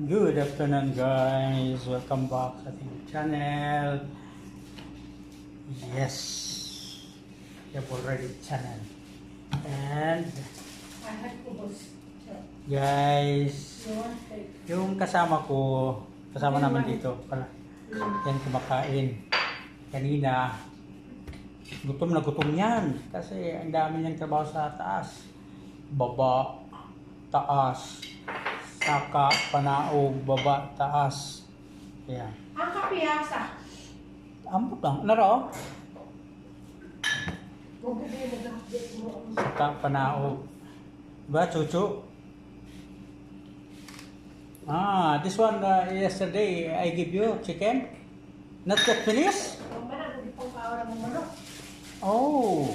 Good afternoon guys! Welcome back sa ating channel. Yes! We have already channel. And guys, yung kasama ko, kasama namin dito pala. Yan kumakain. Kanina, gutom na gutom yan. Kasi ang dami niyang trabaho sa taas. Baba, taas, saka, panaog, baba, taas. Ayan. Ang kapiyasa. Ambot lang. Naro? Huwag ka din nag-update mo. Saka, panaog. Diba, chuchu? Ah, this one uh, yesterday I give you chicken. Not yet finished? Oh.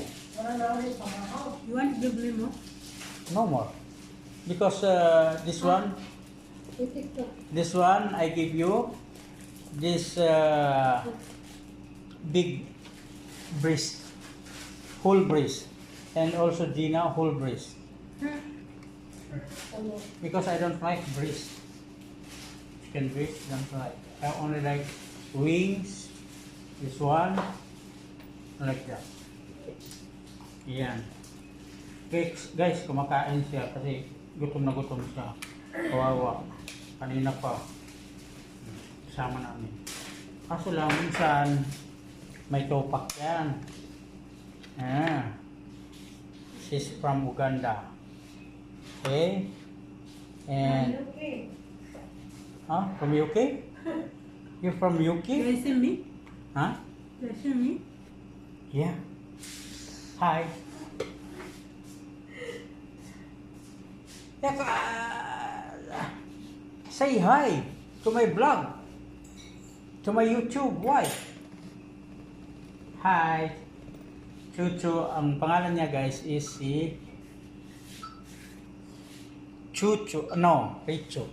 You want to give me more? no more. Because uh, this one, Titiktok. this one I give you this uh, big breast, whole breast, and also Gina whole breast. Because I don't like breast. Chicken breast, don't like. I only like wings. This one, like that. Yan. Guys, guys, kumakain siya kasi gutom na gutom siya. Kawawa. Kanina pa. Kasama namin. Kaso lang, minsan, may topak yan. Ah. She's from Uganda. Okay? And, huh? From UK? You're from UK? You see me? Huh? You see me? Yeah. Hi. Teka, ah, say hi to my vlog. To my YouTube. Why? Hi. Chuchu, ang pangalan niya guys is si Chuchu, no, Richo.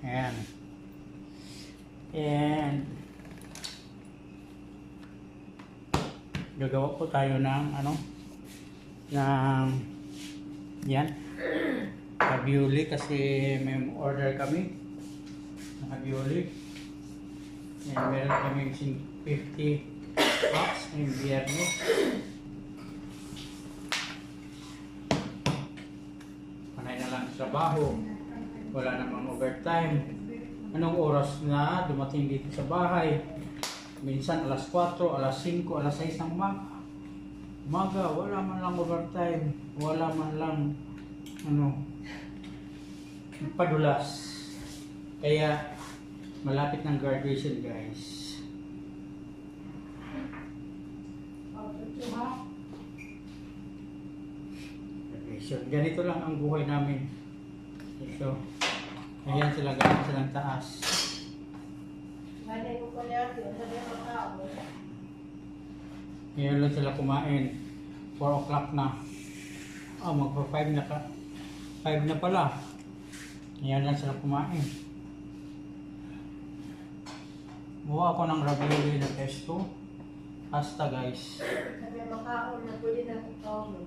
Ayan. And gagawa po tayo ng ano ng yan ravioli kasi may order kami. Ng ravioli and meron kami 50 bucks ngayong biyernes panay na lang sa trabaho wala namang overtime. Anong oras na dumating dito sa bahay? Minsan alas 4, alas 5, alas 6 ng umaga. Umaga, wala man lang overtime. Wala man lang, ano, padulas. Kaya, malapit ng graduation, guys. Graduation. Ganito lang ang buhay namin. So, ayan sila galing silang taas. Ngayon lang sila kumain. 4 o'clock na. Oh, magpa 5 na ka. 5 na pala. Ngayon lang sila kumain. Buha ako ng ravioli na pesto. Pasta guys. Sa niya makao na pwede na mo.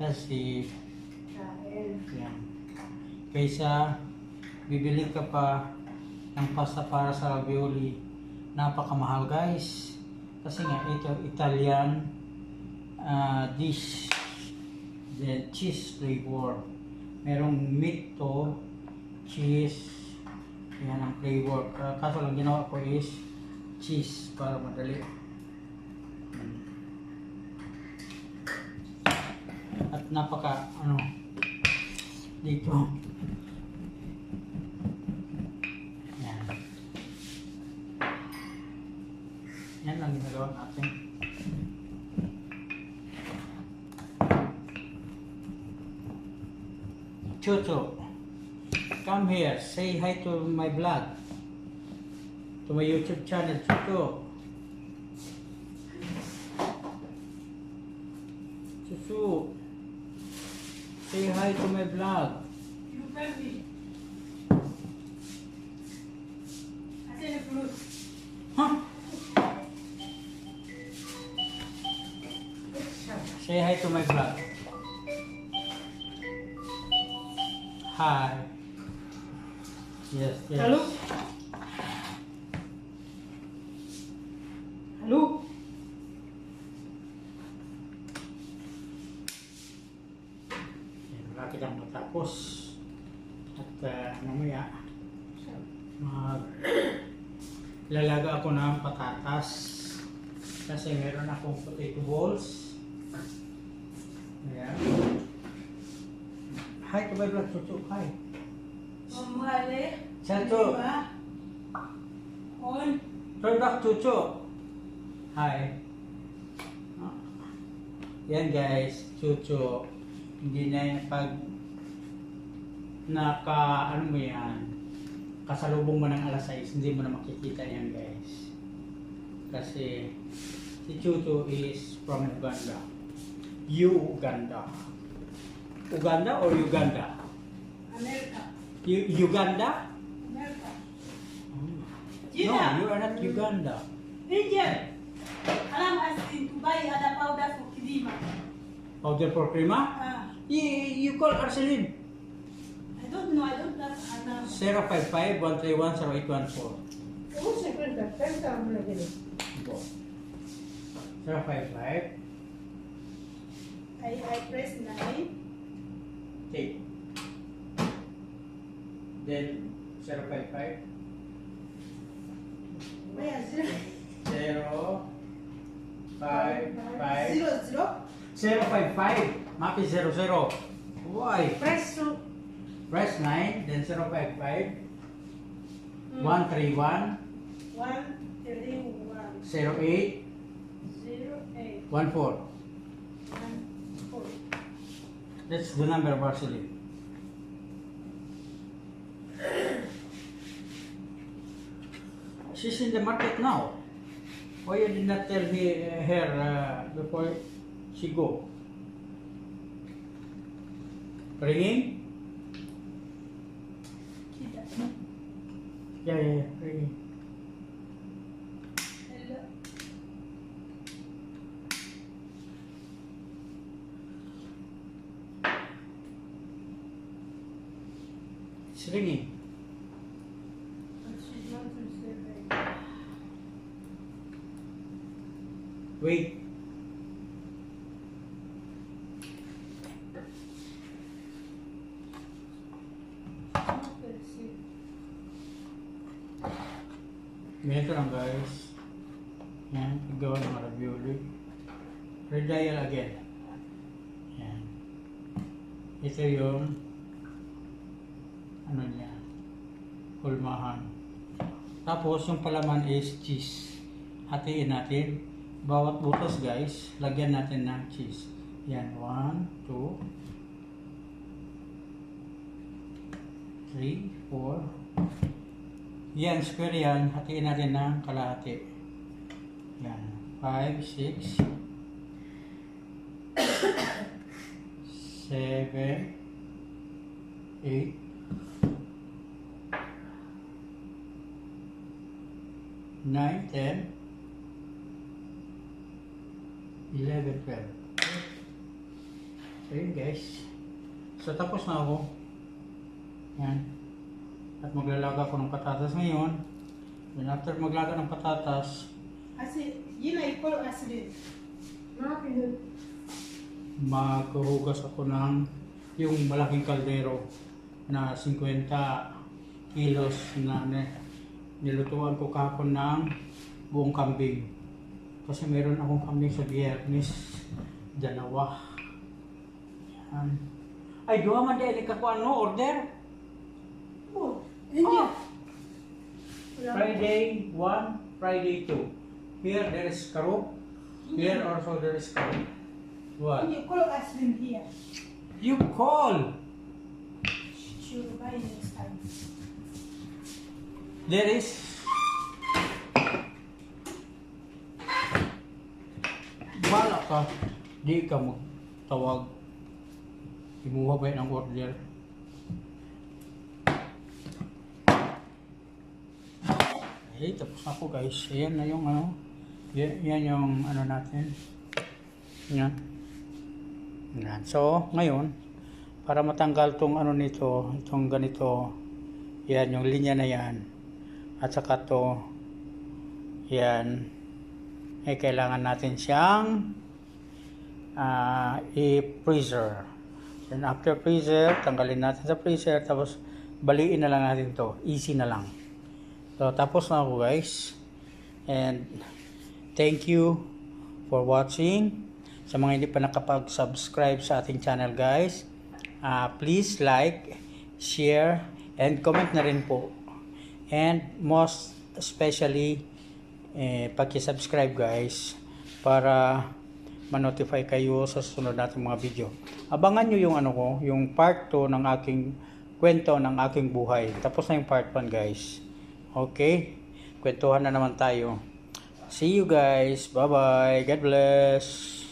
Kasi, Kain. yan. Kaysa, bibili ka pa ng pasta para sa ravioli. Napakamahal guys. Kasi nga, ito Italian ah, dish. The cheese flavor. Merong meat to, cheese, yan ang flavor. Ka- Kaso lang ginawa ko is cheese para madali. At napaka, ano, dito. Yan. Yan lang ginagawa natin. Chucho, come here. Say hi to my vlog. To my YouTube channel, Chucho. Chuchu. Say hi to my vlog. You tell me. Huh? Say hi to my vlog. Hi. Yes, yes. Hello? Hello? Yan, Wala kitang matapos. At uh, mamaya, mag lalaga ako ng patatas. Kasi meron akong potato balls. Ayan. Hi, kabay vlog, chuchu. Hi. Mamale? Chacho. On? Turn back, chuchu. Hi. Ah. Yan guys, chuchu. Hindi na yan pag naka, ano mo yan, kasalubong mo ng alas 6, hindi mo na makikita yan guys. Kasi si Chucho is from Uganda. Uganda. Uganda or Uganda? America. U- Uganda? America. No, Gina! you are not Uganda. Angel! Alam asking to buy other powder for Kidima. Powder for crema? Ah, You, you call Arceline. I don't know, I don't have Anna. 055-131-0814. Oo, second ka. Pero ka mo na ganun. 055. I, I press 9. Take. Then 055. Where zero? 0 5 5 Zero, zero? 055. Mapi 00. Why? Press two. Press 9, then 055 Mm. 131 One, three, one, 08 zero, eight, 14. one, four. That's the number of Arceline. She's in the market now. Why you did not tell me her uh, before she go? Ringing? Yeah, yeah, yeah, ringing. Hello. It's ringing. But she's not to say that. Wait. Ganito lang guys. Yan, paggawa ng ravioli. Redial again. Yan. Ito yung ano niya, kulmahan. Tapos yung palaman is cheese. Hatiin natin. Bawat butas guys, lagyan natin ng cheese. Yan, 1, 2, 3, 4, yan, square yan. Hatiin natin ng kalahati. Yan. 5, 6, 7, 8, 9, 10, 11, 12. So yun guys. So tapos na ako. Yan. At maglalaga ako ng patatas ngayon. Then after maglaga ng patatas, said, yun na i-call Ashley. Mga pinun. maghuhugas ako ng yung malaking kaldero na 50 kilos na ni- nilutuan ko kahapon ng buong kambing. Kasi meron akong kambing sa biyernes. Dalawa. Yan. Ay, duha man di ka ko ano, order? Oh, Oh. Friday 1, Friday 2. Here there is karop. Here also there is karop. What? You call Ashley here. You call. She will buy next time. There is ka. Di ka magtawag. Imuha ba ng order? Okay, tapos na po guys. Ayan na yung ano. Yan, yan yung ano natin. Yan. Yan. So, ngayon, para matanggal tong ano nito, itong ganito, Yan, yung linya na yan. At saka to, yan, eh kailangan natin siyang ah, i-freezer. Then after freezer, tanggalin natin sa freezer, tapos baliin na lang natin to. Easy na lang. So, tapos na ako guys. And thank you for watching. Sa mga hindi pa nakapag-subscribe sa ating channel guys, ah, please like, share, and comment na rin po. And most especially, eh, pag-subscribe guys para ma-notify kayo sa susunod nating mga video. Abangan nyo yung ano ko, yung part 2 ng aking kwento ng aking buhay. Tapos na yung part 1 guys. Okay? Kwentuhan na naman tayo. See you guys. Bye-bye. God bless.